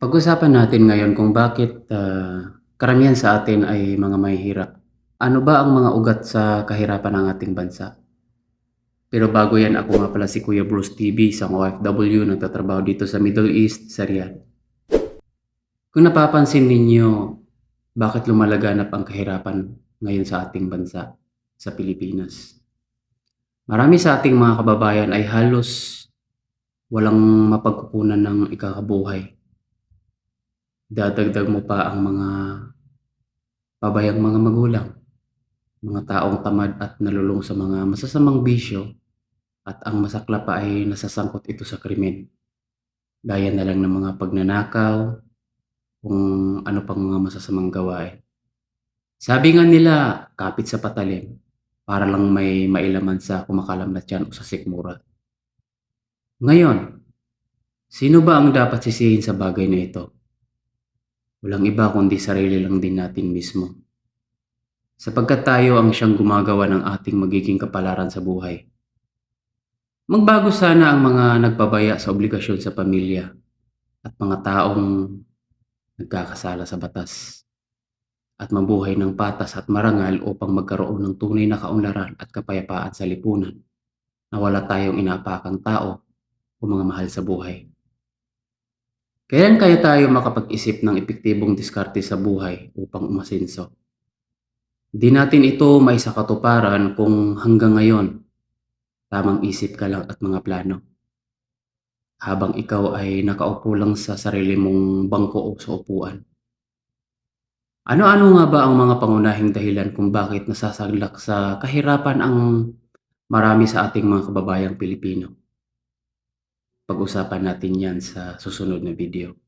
Pag-usapan natin ngayon kung bakit, ah, karamihan sa atin ay mga mahihirap. Ano ba ang mga ugat sa kahirapan ng ating bansa? Pero bago yan, ako nga pala si Kuya Bruce TV, isang OFW, nagtatrabaho dito sa Middle East, sa Riyadh. Kung napapansin ninyo, bakit lumalaganap ang kahirapan ngayon sa ating bansa, sa Pilipinas? Marami sa ating mga kababayan ay halos walang mapagkukunan ng ikakabuhay. Dadagdag mo pa ang mga pabayang mga magulang, mga taong tamad at nalulung sa mga masasamang bisyo at ang masakla pa ay nasasangkot ito sa krimen. Gaya na lang ng mga pagnanakaw, kung ano pang mga masasamang gawain. Sabi nga nila, kapit sa patalim, para lang may mailaman sa kumakalam na tiyan o sa sikmura. Ngayon, sino ba ang dapat sisihin sa bagay na ito? Walang iba kundi sarili lang din natin mismo. Sapagkat tayo ang siyang gumagawa ng ating magiging kapalaran sa buhay. Magbago sana ang mga nagpabaya sa obligasyon sa pamilya at mga taong nagkakasala sa batas at mabuhay ng patas at marangal upang magkaroon ng tunay na kaunlaran at kapayapaan sa lipunan na wala tayong inaapakang tao o mga mahal sa buhay. Kailan kaya tayo makapag-isip ng epektibong diskarte sa buhay upang umasenso? Di natin ito may sa katuparan kung hanggang ngayon tamang isip ka lang at mga plano. Habang ikaw ay nakaupo lang sa sarili mong bangko o sa upuan. Ano-ano nga ba ang mga pangunahing dahilan kung bakit nasasaglak sa kahirapan ang marami sa ating mga kababayang Pilipino? Pag-usapan natin yan sa susunod na video.